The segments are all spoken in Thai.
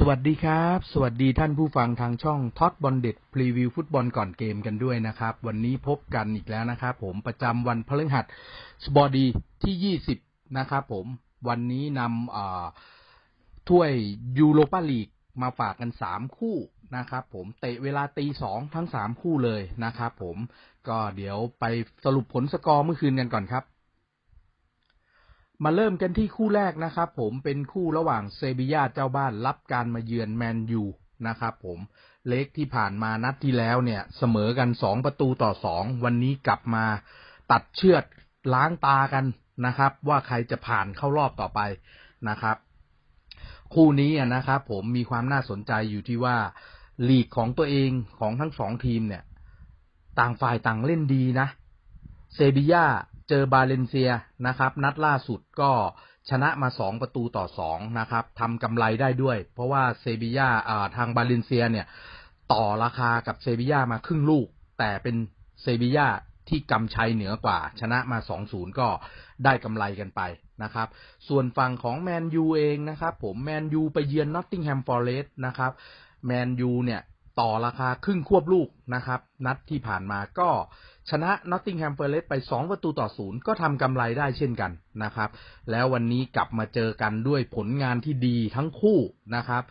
สวัสดีครับ สวัสดีท่านผู้ฟังทางช่องท็อตบอลเด็ดพรีวิวฟุตบอลก่อนเกมกันด้วยนะครับ วันนี้พบกันอีกแล้วนะครับผมประจำวันพฤหัสบดีที่ 20 นะครับผมวันนี้นำถ้วยยูโรปาลีกมาฝากกัน 3 คู่นะครับผมเตะเวลาตีสองทั้ง 3 คู่เลยนะครับผมก็เดี๋ยวไปสรุปผลสกอร์เมื่อคืนกันก่อนครับ มาเริ่มกันที่คู่แรกนะครับผมเป็นคู่ระหว่างเซบียาเจ้าบ้านรับการมาเยือนแมนยูนะครับผมเล็กที่ผ่านมานัดที่แล้วเนี่ยเสมอกันสองประตูต่อสองวันนี้กลับมาตัดเชือดล้างตากันนะครับ ว่าใครจะผ่านเข้ารอบต่อไปนะครับ คู่นี้นะครับผมมีความน่าสนใจอยู่ที่ว่าลีกของตัวเองของทั้งสองทีมเนี่ย ต่างฝ่ายต่างเล่นดีนะ เซบียา เจอบาเลนเซียนะครับ นัดล่าสุดก็ชนะมาสองประตูต่อสองนะครับทำกำไรได้ด้วย เพราะว่าเซบียาทางบาเลนเซียเนี่ย ต่อราคากับเซบียามาครึ่งลูก แต่เป็นเซบียาที่กำชัยเหนือกว่า ชนะมาสองศูนย์ก็ได้กำไรกันไปนะครับ ส่วนฝั่งของแมนยูเองนะครับ ผมแมนยูไปเยือนนอตติงแฮมฟอร์เรสต์นะครับแมนยูเนี่ย ต่อราคาครึ่งควบลูกนะครับ นัดที่ผ่านมาก็ชนะนอตติงแฮมเฟอร์เรสไป 2 ประตูต่อศูนย์ก็ทำกำไรได้เช่นกันนะครับ แล้ววันนี้กลับมาเจอกันด้วยผลงานที่ดีทั้งคู่นะครับ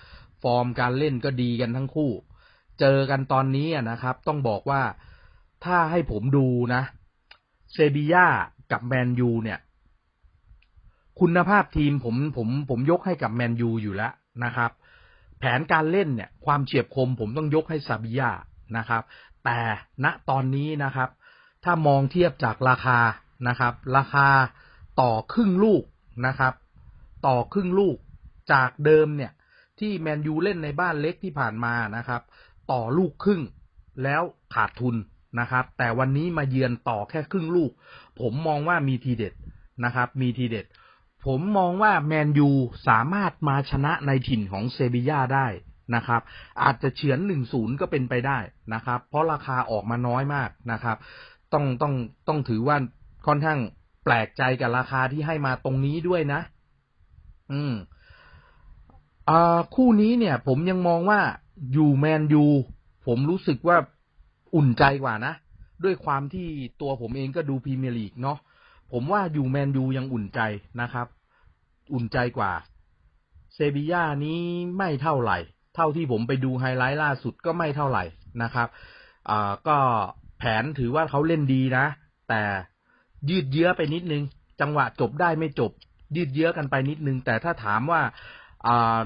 ฟอร์มการเล่นก็ดีกันทั้งคู่ เจอกันตอนนี้นะครับ ต้องบอกว่าถ้าให้ผมดูนะเซบีย่ากับแมนยูเนี่ย คุณภาพทีมผมผมผมยกให้กับแมนยูอยู่แล้วนะครับ แผนการเล่นเนี่ยความเฉียบคมผมต้องยกให้ซาบิยานะครับ แต่ณตอนนี้นะครับ ถ้ามองเทียบจากราคานะครับ ราคาต่อครึ่งลูกนะครับ ต่อครึ่งลูกจากเดิมเนี่ย ที่แมนยูเล่นในบ้านเล็กที่ผ่านมานะครับ ต่อลูกครึ่งแล้วขาดทุนนะครับ แต่วันนี้มาเยือนต่อแค่ครึ่งลูก ผมมองว่ามีทีเด็ดนะครับ มีทีเด็ด ผมมองว่าแมนยูสามารถมาชนะในถิ่นของเซบีย่าได้นะครับ อาจจะเฉือนหนึ่งศูนย์ก็เป็นไปได้นะครับ เพราะราคาออกมาน้อยมากนะครับ ต้องต้องต้องถือว่าค่อนข้างแปลกใจกับราคาที่ให้มาตรงนี้ด้วยนะ อืมอ่าคู่นี้เนี่ย ผมยังมองว่าอยู่แมนยูผมรู้สึกว่าอุ่นใจกว่านะ ด้วยความที่ตัวผมเองก็ดูพรีเมียร์ลีกเนาะ ผมว่าอยู่แมนยูยังอุ่นใจนะครับ อุ่นใจกว่า เซบีย่านี้ไม่เท่าไหร่ เท่าที่ผมไปดูไฮไลท์ล่าสุดก็ไม่เท่าไหร่นะครับอ่าก็แผนถือว่าเขาเล่นดีนะ แต่ยืดเยื้อไปนิดนึง จังหวะจบได้ไม่จบ ยืดเยื้อกันไปนิดนึง แต่ถ้าถามว่า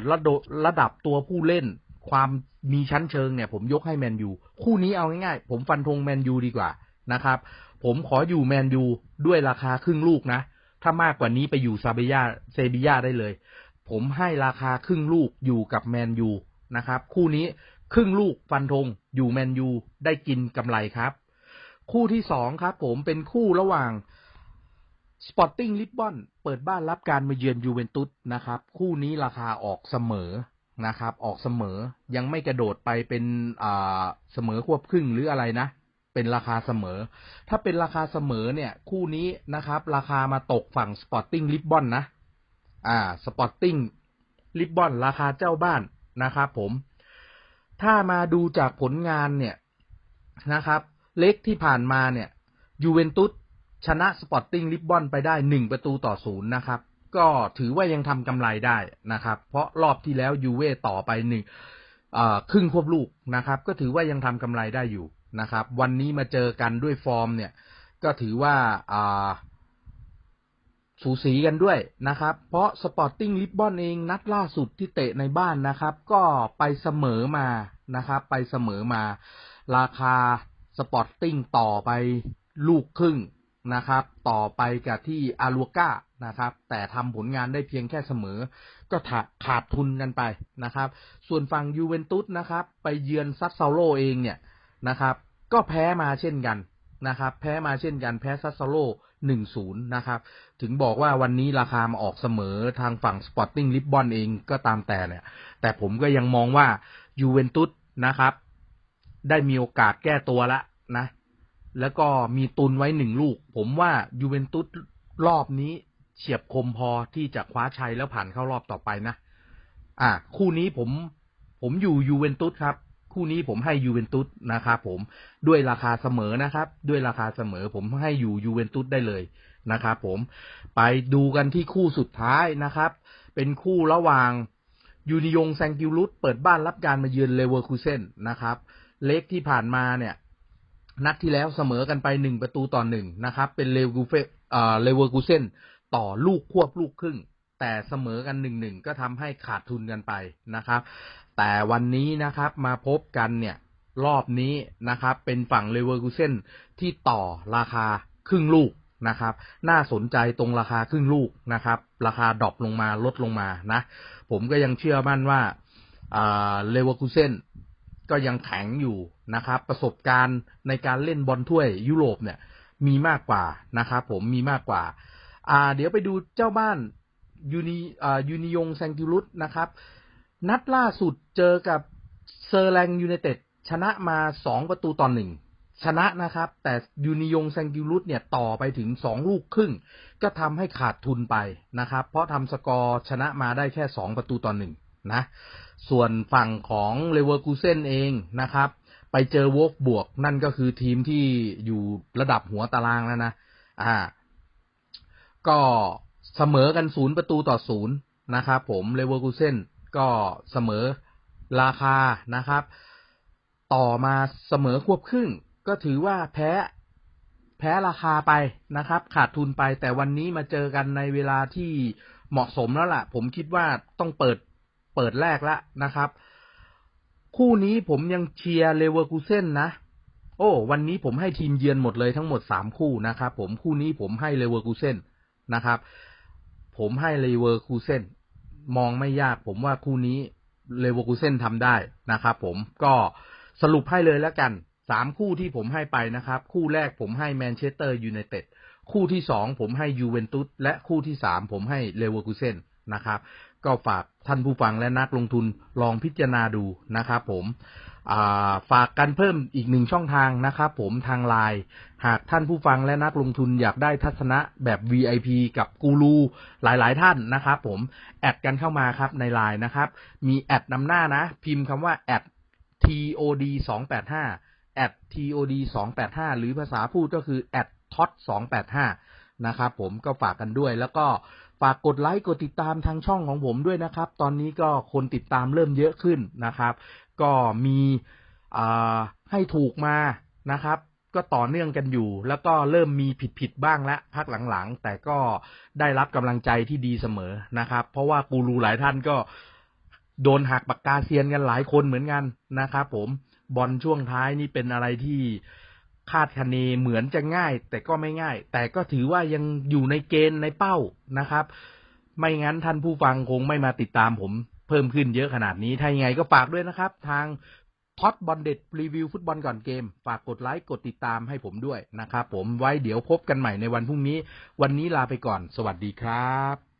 ระดระดับตัวผู้เล่น ความมีชั้นเชิงเนี่ย ผมยกให้แมนยูคู่นี้เอาง่ายๆ ผมฟันธงแมนยูดีกว่านะครับ ผมขออยู่แมนยูด้วยราคาครึ่งลูกนะ ถ้ามากกว่านี้ไปอยู่ซาเบียเซบียาได้เลย ผมให้ราคาครึ่งลูกอยู่กับแมนยูนะครับ คู่นี้ครึ่งลูกฟันธงอยู่แมนยูได้กินกำไรครับ คู่ที่สองครับ ผมเป็นคู่ระหว่างสปอร์ติ้งลิสบอนเปิดบ้านรับการมาเยือนยูเวนตุสนะครับ คู่นี้ราคาออกเสมอนะครับ ออกเสมอยังไม่กระโดดไปเป็นเสมอควบครึ่งหรืออะไรนะ เป็นราคาเสมอ ถ้าเป็นราคาเสมอเนี่ย คู่นี้นะครับ ราคามาตกฝั่งสปอร์ติ้งลิสบอนนะ อ่า สปอร์ติ้งลิสบอนราคาเจ้าบ้านนะครับผม ถ้ามาดูจากผลงานเนี่ยนะครับ เล็กที่ผ่านมาเนี่ยยูเวนตุสชนะสปอร์ติ้งลิบบอนไปได้หนึ่งประตูต่อศูนย์นะครับ ก็ถือว่ายังทำกำไรได้นะครับ เพราะรอบที่แล้วยูเว่ต่อไปหนึ่งครึ่งควบลูกนะครับ ก็ถือว่ายังทำกำไรได้อยู่ นะครับ วันนี้มาเจอกันด้วยฟอร์มเนี่ย ก็ถือว่าสูสีกันด้วยนะครับ เพราะสปอร์ติ้งลิบบอนเองนัดล่าสุดที่เตะในบ้านนะครับ ก็ไปเสมอมานะครับ ไปเสมอมา ราคาสปอร์ติ้งต่อไปลูกครึ่งนะครับ ต่อไปกับที่อาลูก้านะครับ แต่ทำผลงานได้เพียงแค่เสมอ ก็ขาดทุนกันไปนะครับ ส่วนฝั่งยูเวนตุสนะครับ ไปเยือนซัตเซาโลเองเนี่ยนะครับ ก็แพ้มาเช่นกันนะครับ แพ้มาเช่นกันแพ้ซัตเซโลหนึ่งศูนย์นะครับ ถึงบอกว่าวันนี้ราคามาออกเสมอทางฝั่งสปอร์ติ้งลิบบอนเองก็ตามแต่เนี่ย แต่ผมก็ยังมองว่ายูเวนตุสนะครับ ได้มีโอกาสแก้ตัวล้วนะ แล้วก็มีตุนไว้หนึ่งลูก ผมว่ายูเวนตุสรอบนี้เฉียบคมพอที่จะคว้าชัยแล้วผ่านเข้ารอบต่อไปนะ อะคู่นี้ผม ผมอยู่ยูเวนตุสครับ คู่นี้ผมให้ยูเวนตุสนะครับผมด้วยราคาเสมอนะครับ ด้วยราคาเสมอผมให้อยู่ยูเวนตุสได้เลยนะครับผมไปดูกันที่คู่สุดท้ายนะครับ เป็นคู่ระหว่างยูนิยงแซงกิวลุตเปิดบ้านรับการมาเยือนเลเวอร์คูเซนนะครับ เล็กที่ผ่านมาเนี่ยนัดที่แล้วเสมอกันไปหนึ่งประตูต่อหนึ่งนะครับ เป็นเลวูเฟเลเวอร์กูเซนต่อลูกควบลูกครึ่ง แต่เสมอกันหนึ่งหนึ่งก็ทำให้ขาดทุนกันไปนะครับ แต่วันนี้นะครับมาพบกันเนี่ยรอบนี้นะครับ เป็นฝั่งเลเวอร์กูเซนที่ต่อราคาครึ่งลูกนะครับ น่าสนใจตรงราคาครึ่งลูกนะครับ ราคาดรอปลงมาลดลงมานะ ผมก็ยังเชื่อมั่นว่าเลเวอร์คูเซนก็ยังแข็งอยู่นะครับ ประสบการณ์ในการเล่นบอลถ้วยยุโรปเนี่ย มีมากกว่านะครับผมมีมากกว่า อ่า เดี๋ยวไปดูเจ้าบ้านยูนิอ่ายูนิยงแซงกิลุสนะครับ นัดล่าสุดเจอกับเซอร์แลงยูไนเต็ดชนะมาสองประตูต่อหนึ่งชนะนะครับ แต่ยูนิยงแซงกิลุสเนี่ยต่อไปถึงสองลูกครึ่ง ก็ทำให้ขาดทุนไปนะครับ เพราะทำสกอร์ชนะมาได้แค่สองประตูต่อหนึ่งนะส่วนฝั่งของเลเวอร์คูเซนเองนะครับ ไปเจอวอฟบวกนั่นก็คือทีมที่อยู่ระดับหัวตารางแล้วนะอ่า ก็เสมอกันศูนย์ประตูต่อศูนย์นะครับผมเลเวอร์คูเซน ก็เสมอราคานะครับ ต่อมาเสมอควบครึ่ง ก็ถือว่าแพ้แพ้ราคาไปนะครับ ขาดทุนไปแต่วันนี้มาเจอกันในเวลาที่เหมาะสมแล้วล่ะ ผมคิดว่าต้องเปิดเปิดแรกล้วนะครับ คู่นี้ผมยังเชียร์เลเวอร์คูเซนนะ โอ้ วันนี้ผมให้ทีมเยือนหมดเลยทั้งหมดสามคู่นะครับ ผมคู่นี้ผมให้เลเวอร์คูเซนนะครับ ผมให้เลเวอร์คูเซน มองไม่ยากผมว่าคู่นี้เลเวอร์คูเซนทำได้นะครับผมก็สรุปให้เลยแล้วกันสามคู่ที่ผมให้ไปนะครับ คู่แรกผมให้แมนเชสเตอร์ยูไนเต็ดคู่ที่สองผมให้ยูเวนตุสและคู่ที่สามผมให้เลเวอร์คูเซนนะครับ ก็ฝากท่านผู้ฟังและนักลงทุนลองพิจารณาดูนะครับผม ฝากกันเพิ่มอีกหนึ่งช่องทางนะครับผมทางไลน์หากท่านผู้ฟังและนักลงทุนอยากได้ทัศนะแบบ VIP กับกูรูหลายๆท่านนะครับผมแอดกันเข้ามาครับในไลน์นะครับ มีแอดนำหน้านะ พิมพ์คำว่าแอด TOD 2 8 5แอด TOD 2 8 5หรือภาษาพูดก็คือแอดท็อต2 8 5นะครับผมก็ฝากกันด้วยแล้วก็ฝากกดไลค์กดติดตามทางช่องของผมด้วยนะครับ ตอนนี้ก็คนติดตามเริ่มเยอะขึ้นนะครับ ก็มีให้ถูกมานะครับ ก็ต่อเนื่องกันอยู่ แล้วก็เริ่มมีผิดผิดบ้างแล้วพักหลังๆ แต่ก็ได้รับกำลังใจที่ดีเสมอนะครับ เพราะว่ากูรูหลายท่านก็โดนหักปากกาเซียนกันหลายคนเหมือนกันนะครับผมบอลช่วงท้ายนี่เป็นอะไรที่คาดคะเนเหมือนจะง่าย แต่ก็ไม่ง่าย แต่ก็ถือว่ายังอยู่ในเกณฑ์ในเป้านะครับ ไม่งั้นท่านผู้ฟังคงไม่มาติดตามผม เพิ่มขึ้นเยอะขนาดนี้ ถ้ายังไงก็ฝากด้วยนะครับ ทางท็อตบอลเด็ดรีวิวฟุตบอลก่อนเกม ฝากกดไลค์กดติดตามให้ผมด้วยนะครับผมไว้เดี๋ยวพบกันใหม่ในวันพรุ่งนี้ วันนี้ลาไปก่อน สวัสดีครับ